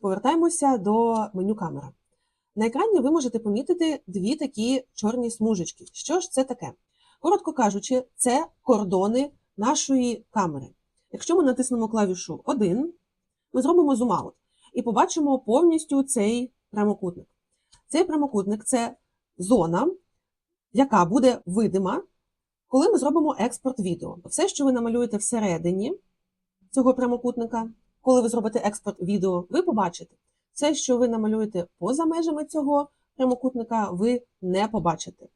Повертаємося до меню камера. На екрані ви можете помітити дві такі чорні смужечки. Що ж це таке? Коротко кажучи, це кордони нашої камери. Якщо ми натиснемо клавішу 1, ми зробимо зум-аут і побачимо повністю цей прямокутник. Цей прямокутник це зона, яка буде видима, коли ми зробимо експорт відео. Все, що ви намалюєте всередині цього прямокутника, коли ви зробите експорт відео, ви побачите. Все, що ви намалюєте поза межами цього прямокутника, ви не побачите.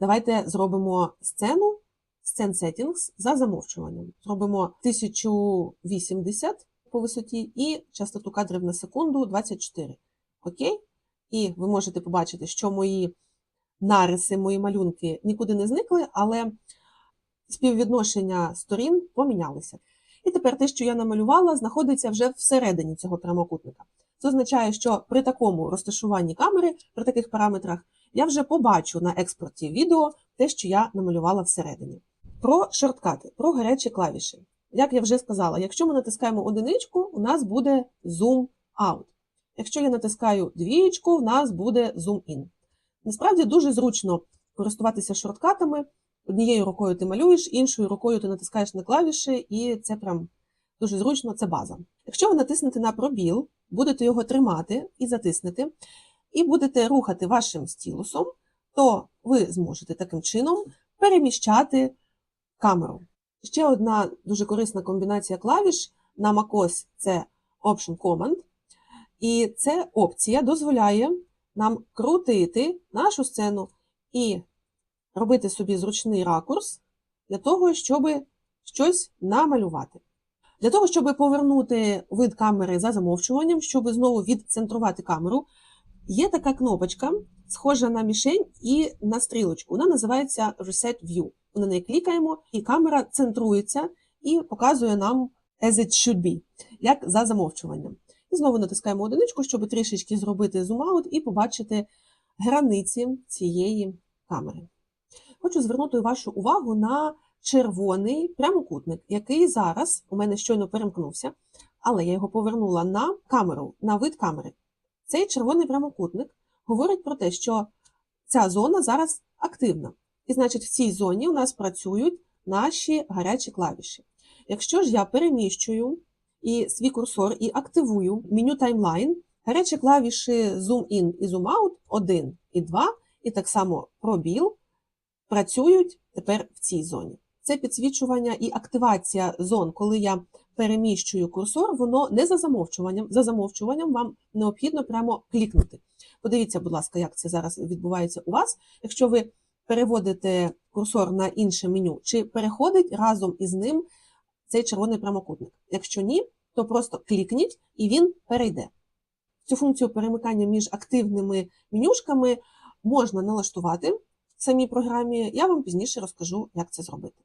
Давайте зробимо сцену, сцен settings за замовчуванням. Зробимо 1080 по висоті і частоту кадрів на секунду 24. Окей? І ви можете побачити, що мої нариси, мої малюнки нікуди не зникли, але співвідношення сторін помінялися. І тепер те, що я намалювала, знаходиться вже всередині цього прямокутника. Це означає, що при такому розташуванні камери, при таких параметрах, я вже побачу на експорті відео те, що я намалювала всередині. Про шорткати, про гарячі клавіші. Як я вже сказала, якщо ми натискаємо одиничку, у нас буде zoom out. Якщо я натискаю двієчку, у нас буде zoom in. Насправді дуже зручно користуватися шорткатами. Однією рукою ти малюєш, іншою рукою ти натискаєш на клавіші, і це прям дуже зручно, це база. Якщо ви натиснете на пробіл, будете його тримати і затиснете, і будете рухати вашим стілусом, то ви зможете таким чином переміщати камеру. Ще одна дуже корисна комбінація клавіш на macOS – це Option Command. І ця опція дозволяє нам крутити нашу сцену і робити собі зручний ракурс для того, щоб щось намалювати. Для того, щоб повернути вид камери за замовчуванням, щоб знову відцентрувати камеру, є така кнопочка, схожа на мішень і на стрілочку. Вона називається Reset View. На неї клікаємо, і камера центрується і показує нам as it should be, як за замовчуванням. І знову натискаємо одиничку, щоб трішечки зробити зум-аут і побачити границі цієї камери. Хочу звернути вашу увагу на червоний прямокутник, який зараз у мене щойно перемкнувся, але я його повернула на камеру, на вид камери. Цей червоний прямокутник говорить про те, що ця зона зараз активна. І значить, в цій зоні у нас працюють наші гарячі клавіші. Якщо ж я переміщую і свій курсор і активую меню таймлайн, гарячі клавіші Zoom In і Zoom Out 1 і 2, і так само пробіл працюють тепер в цій зоні. Це підсвічування і активація зон, коли я переміщую курсор, воно не за замовчуванням. За замовчуванням вам необхідно прямо клікнути. Подивіться, будь ласка, як це зараз відбувається у вас. Якщо ви переводите курсор на інше меню, чи переходить разом із ним цей червоний прямокутник. Якщо ні, то просто клікніть і він перейде. Цю функцію перемикання між активними менюшками можна налаштувати самій програмі. Я вам пізніше розкажу, як це зробити.